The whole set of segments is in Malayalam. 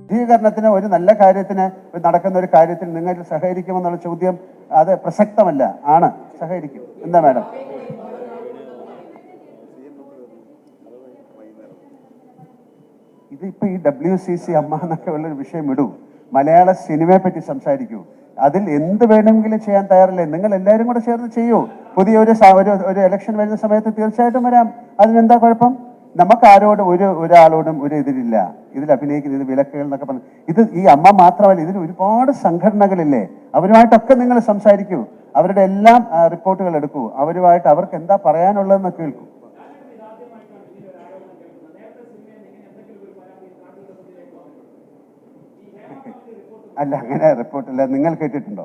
ശുദ്ധീകരണത്തിന് ഒരു നല്ല കാര്യത്തിന് നടക്കുന്ന ഒരു കാര്യത്തിൽ നിങ്ങൾ സഹകരിക്കുമെന്നുള്ള ചോദ്യം അത് പ്രസക്തമല്ല ആണ്. സഹകരിക്കും. എന്താ മാഡം? ഇതിപ്പോ ഈ ഡബ്ല്യു സി സി അമ്മ എന്നൊക്കെ ഉള്ളൊരു വിഷയം ഇടൂ. മലയാള സിനിമയെ പറ്റി സംസാരിക്കൂ. അതിൽ എന്ത് വേണമെങ്കിലും ചെയ്യാൻ തയ്യാറല്ലേ? നിങ്ങൾ എല്ലാവരും കൂടെ ചേർന്ന് ചെയ്യൂ. പുതിയ ഒരു ഒരു ഇലക്ഷൻ വരുന്ന സമയത്ത് തീർച്ചയായിട്ടും വരാം. അതിനെന്താ കുഴപ്പം? നമുക്ക് ആരോടും ഒരു ഒരാളോടും ഒരു എതിരില്ല ഇതിൽ അഭിനയിക്കുന്ന ഇത് വിലക്കുകൾ എന്നൊക്കെ പറഞ്ഞു ഇത് ഈ അമ്മ മാത്രമല്ല ഇതിന് ഒരുപാട് സംഘടനകളില്ലേ? അവരുമായിട്ടൊക്കെ നിങ്ങൾ സംസാരിക്കൂ. അവരുടെ എല്ലാം റിപ്പോർട്ടുകൾ എടുക്കൂ. അവരുമായിട്ട് അവർക്ക് എന്താ പറയാനുള്ളതെന്ന് കേൾക്കൂ. അല്ല അങ്ങനെ റിപ്പോർട്ടില്ല നിങ്ങൾ കേട്ടിട്ടുണ്ടോ?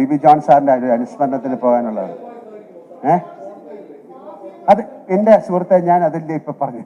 ബിബി ജോൺ സാറിന്റെ ഒരു അനുസ്മരണത്തിന് പോകാനുള്ളതാണ്. ഏ? അത് എന്റെ സുഹൃത്തെ ഞാൻ അതിന്റെ ഇപ്പൊ പറഞ്ഞു.